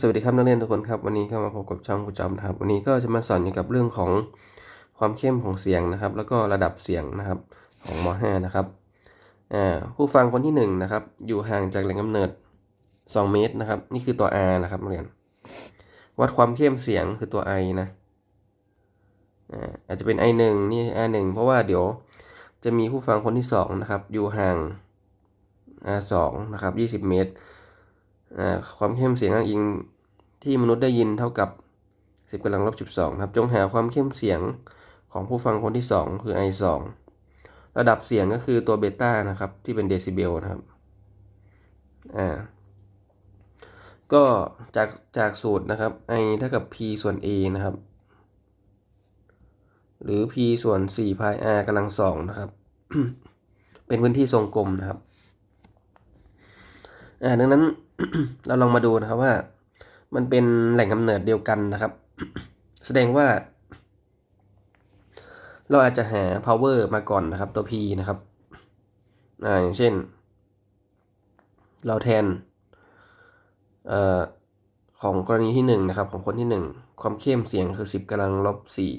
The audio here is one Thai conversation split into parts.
สวัสดีครับนักเรียนทุกคนครับวันนี้ก็มาพบกับช่องครูจอมนะครับ วันนี้ก็จะมาสอนเกี่ยวกับเรื่องของความเข้มของเสียงนะครับ แล้วก็ระดับเสียงนะครับของม .5 นะครับผู้ฟังคนที่1นงนะครับอยู่ห่างจากแหล่งกำเนิด 2 เมตรนะครับ นี่คือตัว R นะครับนักเรียน วัดความเข้มเสียงคือตัว I นะอาจจะเป็น I 1 นี่ R 1 เพราะว่าเดี๋ยวจะมีผู้ฟังคนที่2นะครับอยู่ห่าง R 2 นะครับ20 เมตร ความเข้มเสียงอ้างอิงที่มนุษย์ได้ยินเท่ากับ 10กำลังลบ12ครับ จงหาความเข้มเสียงของผู้ฟังคนที่ 2 คือ i 2 ระดับเสียงก็คือตัวเบต้านะครับ ที่เป็นเดซิเบลนะครับ อ่า ก็จากจากสูตรนะครับ i เท่ากับ p ส่วน a นะครับ หรือ p ส่วน4 pi r กำลัง2นะครับ เป็นพื้นที่ทรงกลมนะครับ อ่าดังนั้นเราลองมาดูนะครับว่า มันเป็นแหล่งกำเนิดเดียวกันนะครับ แสดงว่า เราอาจจะหา power มาก่อนนะครับ ตัว p นะครับอ่าอย่างเช่น เราแทนเอ่อของกรณีที่หนึ่งนะครับ ของคนที่หนึ่งความเข้มเสียงคือสิบกำลังลบสี่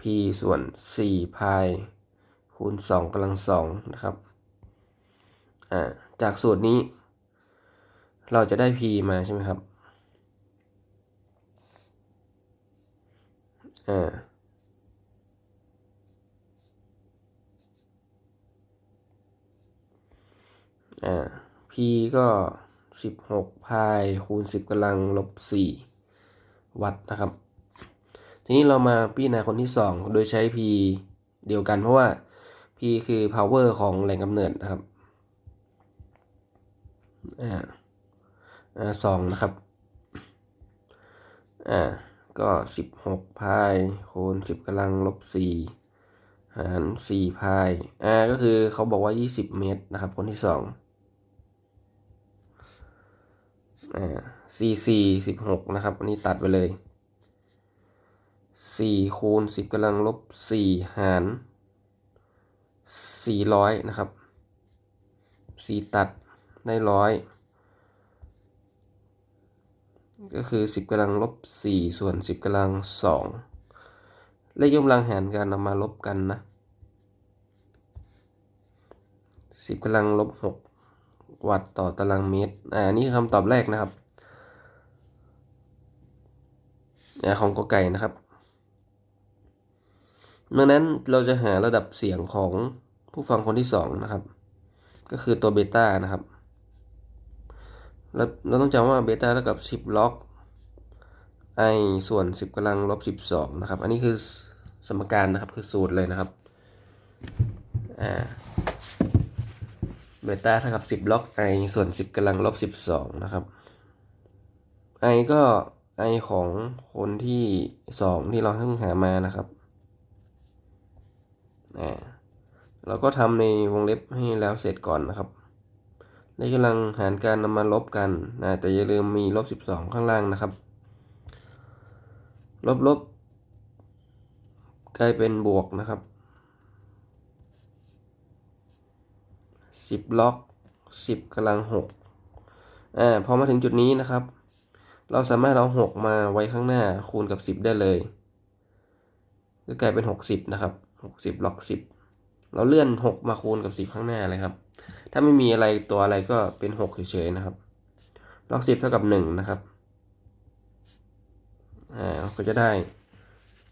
p ส่วนสี่พายคูณสองกำลังสองนะครับอ่า จากสูตรนี้ เราจะได้ p มาใช่ไหมครับ อ่า อ่า p ก็สิบหกพายคูณสิบกำลังลบสี่วัตต์นะครับ ทีนี้เรามาพิจารณาคนที่สองโดยใช้ p เดียวกันเพราะว่า p คือ power ของแหล่งกำเนิดนะครับ อ่าอ่าสองนะครับอ่าก็สิบหกพายคูณสิบกำลังลบสี่หารสี่พายอ่าก็คือเขาบอกว่ายี่สิบเมตรนะครับ คนที่สองอ่าสี่สี่สิบหกนะครับอันนี้ตัดไปเลยสี่คูณสิบกำลังลบสี่หารสี่ร้อยนะครับสี่ตัด ได้ร้อยก็คือสิบกำลังลบสี่ส่วนสิบกำลังสองเลขยกกำลังหารกันนำมาลบกันนะสิบกำลังลบหกวัตต์ต่อตารางเมตรอ่านี่คือคำตอบแรกนะครับอ่าของกอไก่นะครับดังนั้นเราจะหาระดับเสียงของผู้ฟังคนที่สองนะครับ ก็คือตัวเบต้านะครับ เราเราต้องจำว่าเบต้าเท่ากับ 10 ล็อก i ส่วน 10กำลังลบ 12 นะครับ อันนี้คือสมการนะครับคือสูตรเลยนะครับอ่าเบต้าเท่ากับ 10 ล็อก i ส่วน 10กำลังลบ 12 นะครับ i ก็ i ของคนที่ 2 ที่เราเพิ่งหามานะครับอ่าเราก็ทำในวงเล็บให้แล้วเสร็จก่อนนะครับ ในกำลังหารการนำมาลบกันนะแต่อย่าลืมมีลบสิบสองข้างล่างนะครับ ลบลบกลายเป็นบวกนะครับสิบล็อกสิบกำลังหกอ่าพอมาถึงจุดนี้นะครับ เราสามารถเอาหกมาไว้ข้างหน้าคูณกับสิบได้เลยก็กลายเป็นหกสิบนะครับหกสิบล็อกสิบเราเลื่อนหกมาคูณกับสิบข้างหน้าเลยครับ ถ้าไม่มีอะไรตัวอะไรก็เป็นหกเฉยๆนะครับ ล็อกสิบเท่ากับหนึ่งนะครับ อ่าก็จะได้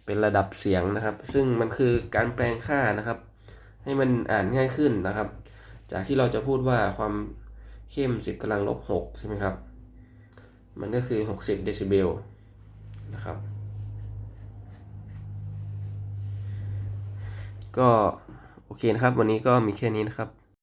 เป็นระดับเสียงนะครับ ซึ่งมันคือการแปลงค่านะครับ ให้มันอ่านง่ายขึ้นนะครับ จากที่เราจะพูดว่าความเข้มสิบกำลังลบหกใช่ไหมครับ มันก็คือหกสิบเดซิเบลนะครับ ก็โอเคนะครับ วันนี้ก็มีแค่นี้นะครับ